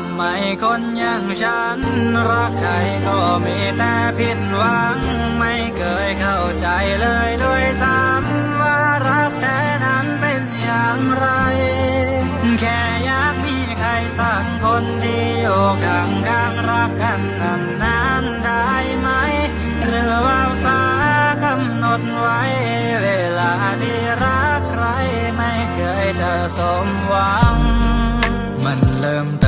ำไมคนอย่างฉัน รักใครก็มีแต่ผิดหวัง ไม่เคยเข้าใจเลยด้วยซ้ำว่ารักแท้นั้นเป็นอย่างไร แค่อยากมีใครสักคนที่อยู่ข้างข้างรักกันนานนานๆได้ไหม หรือว่าฟ้ากำหนดไว้ เวลาที่รักใครไม่เคยจะสมหวัง มันเริ่มต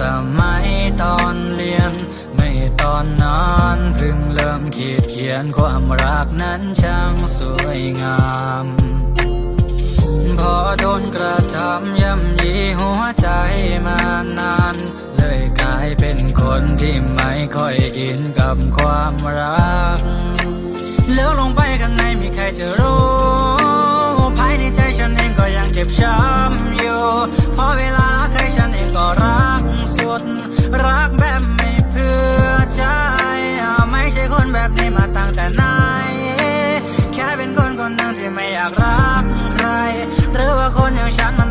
สมัยตอนเรียนในตอนนั้นเพิ่งเริ่มขีดเขียนความรักนั้นช่างสวยงาม พอโดนกระทำย่ำยีหัวใจมานาน เลยกลายเป็นคนที่ไม่ค่อยอินกับความรัก แล้วลงไปข้างในมีใครจะรู้ภายในใจฉันเองก็ยังเจ็บช้ำอยู่พอเวลา ที่ไม่อยากรักใคร หรือว่าคนอย่างฉัน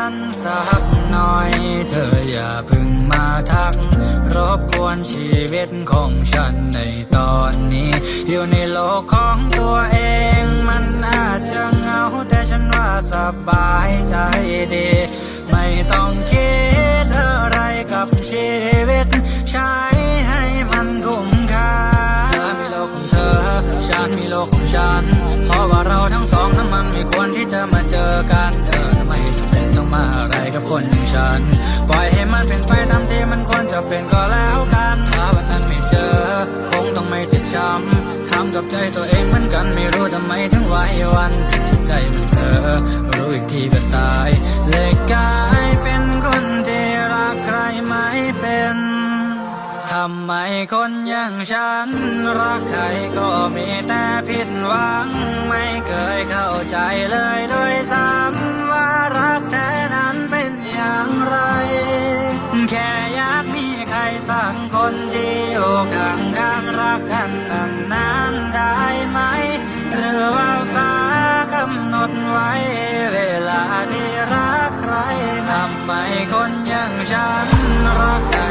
ฉันสักหน่อย เธออย่าพึ่งมาทัก รบกวนชีวิตของฉันในตอนนี้ อยู่ในโลกของตัวเองมันอาจจะเหงาแต่ฉันว่าสบายใจดี ไม่ต้องคิดันมีโลกของฉัน เพราะว่าเราทั้งสองนั้นมันไม่ควรที่จะมาเจอกันเธอไม่จำเป็นต้องมาอะไรกับคนอย่างฉัน ปล่อยให้มันเป็นไปตามที่มันควรจะเป็นก็แล้วกันถ้าวันนั้นไม่เจอ คงต้องไม่เจ็บช้ำทำกับใจตัวเองเหมือนกันไม่รู้ทำไมถึงไหววันใจมันเธอรู้อีกทีก็สายเลยกลายเป็นำไมคนอย่างฉัน รักใครก็มีแต่ผิดหวัง ไม่เคยเข้าใจเลยโดยซ้ำว่ารักแท้นั้นเป็นอย่างไร แค่อยากมีใครสักคนที่อยู่ข้างข้างรักกันนั้นนั้นได้ไหม หรือว่าฟ้ากำหนดไว้เวลาที่รักใครทำไมคนอย่างฉันรักใคร